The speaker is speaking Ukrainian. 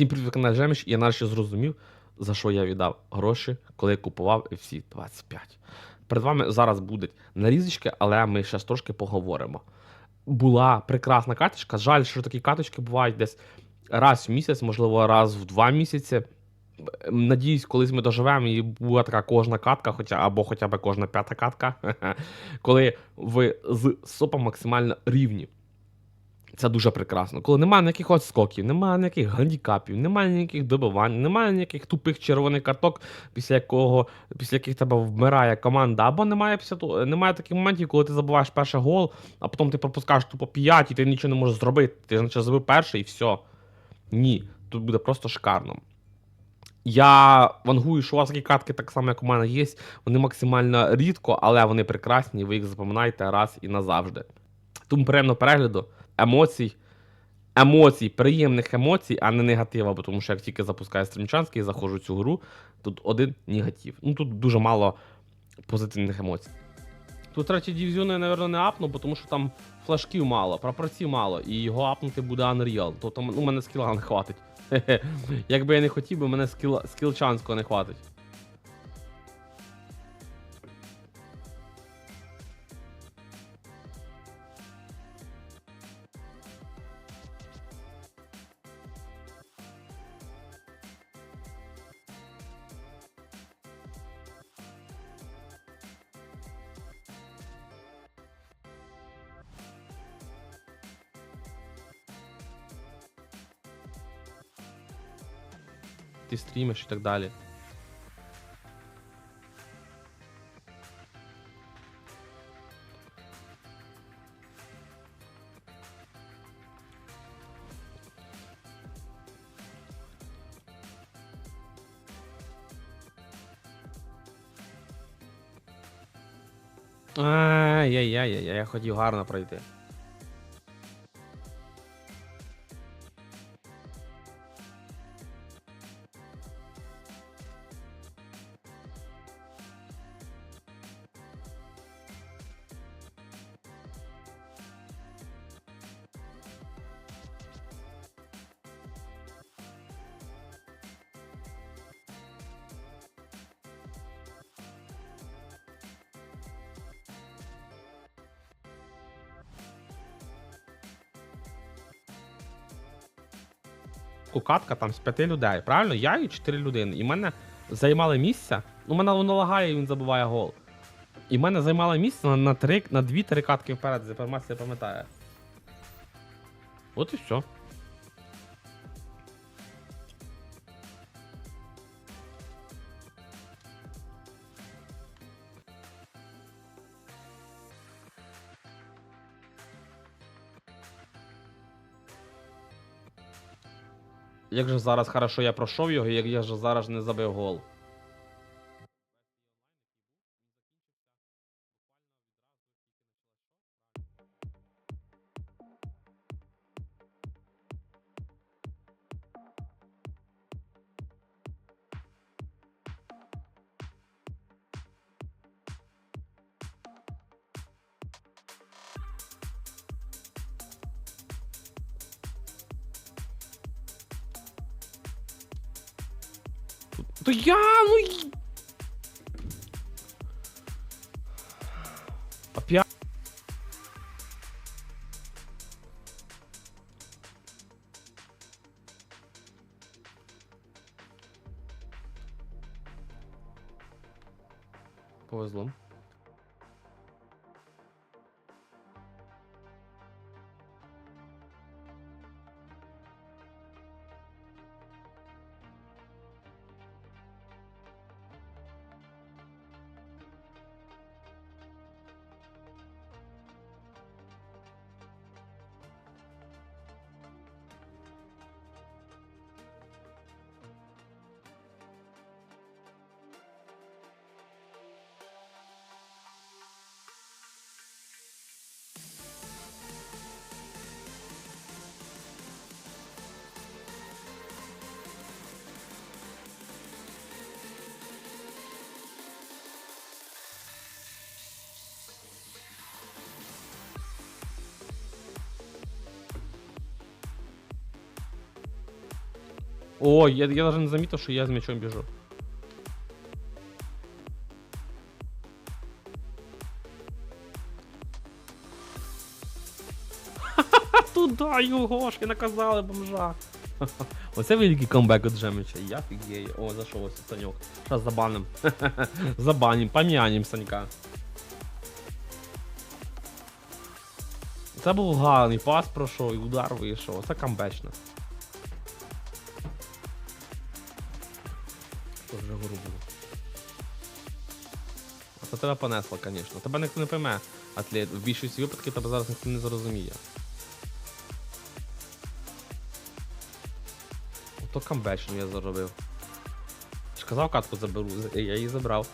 Всім привіт на Жеміш, і я нарешті зрозумів, за що я віддав гроші, коли я купував FC 25. Перед вами зараз будуть нарізочки, але ми ще трошки поговоримо. Була прекрасна каточка. Жаль, що такі каточки бувають десь раз в місяць, можливо, раз в два місяці. Надіюсь, колись ми доживемо і була така кожна катка, хоча або хоча б кожна п'ята катка, коли ви з сопом максимально рівні. Це дуже прекрасно. Коли немає ніяких отскоків, немає ніяких гандікапів, немає ніяких добивань, немає ніяких тупих червоних карток, після якого, після яких тебе вмирає команда, або немає після немає таких моментів, коли ти забуваєш перший гол, а потім ти пропускаєш тупо 5 і ти нічого не можеш зробити. Ти значить забив перший і все. Ні, тут буде просто шикарно. Я вангую, що у вас такі катки так само, як у мене є. Вони максимально рідко, але вони прекрасні, ви їх запам'ятаєте раз і назавжди. Тому приємного перегляду, емоцій, емоцій, приємних емоцій, а не негатива, бо тому що як тільки запускаю стрімчанський і заходжу в цю гру, тут один негатив. Ну тут дуже мало позитивних емоцій. Тут третій дивізіон я, напевно, не апну, бо тому що там флажків мало, прапорців мало, і його апнути буде Unreal. То там у мене скіла не хватить. Якби я не хотів, би мене скіл, скілчанського не хватить. Ти стрімиш і так далі. Ай-яй-яй, я хотів гарно пройти. Катка там з п'яти людей, правильно? Я і чотири людини. І мене займали місця. У мене воно лагає, і він забуває гол. І мене займало місце на, на, три, на дві-три катки вперед, за інформація пам'ятає. От і все. Як же зараз хорошо я пройшов його, як я ж зараз не забив гол. То я, ну... й- Опять? Повезло. Ой, я, я навіть не замітив, що я з м'ячом біжу. Туда його ж і наказали бомжа. Оце великий камбек від Джемича. Я фігею. О, зайшов ось Саньок. Зараз забаним. Забаним, пом'янем Санька. Це був гарний пас пройшов і удар вийшов. Оце камбечно. Це вже грубо. А то тебе понесло, звісно. Тебе ніхто не пойме, атлет. В більшості випадків тебе зараз ніхто не зрозуміє. Ото камбечну я заробив. Ж казав катку заберу, я її забрав.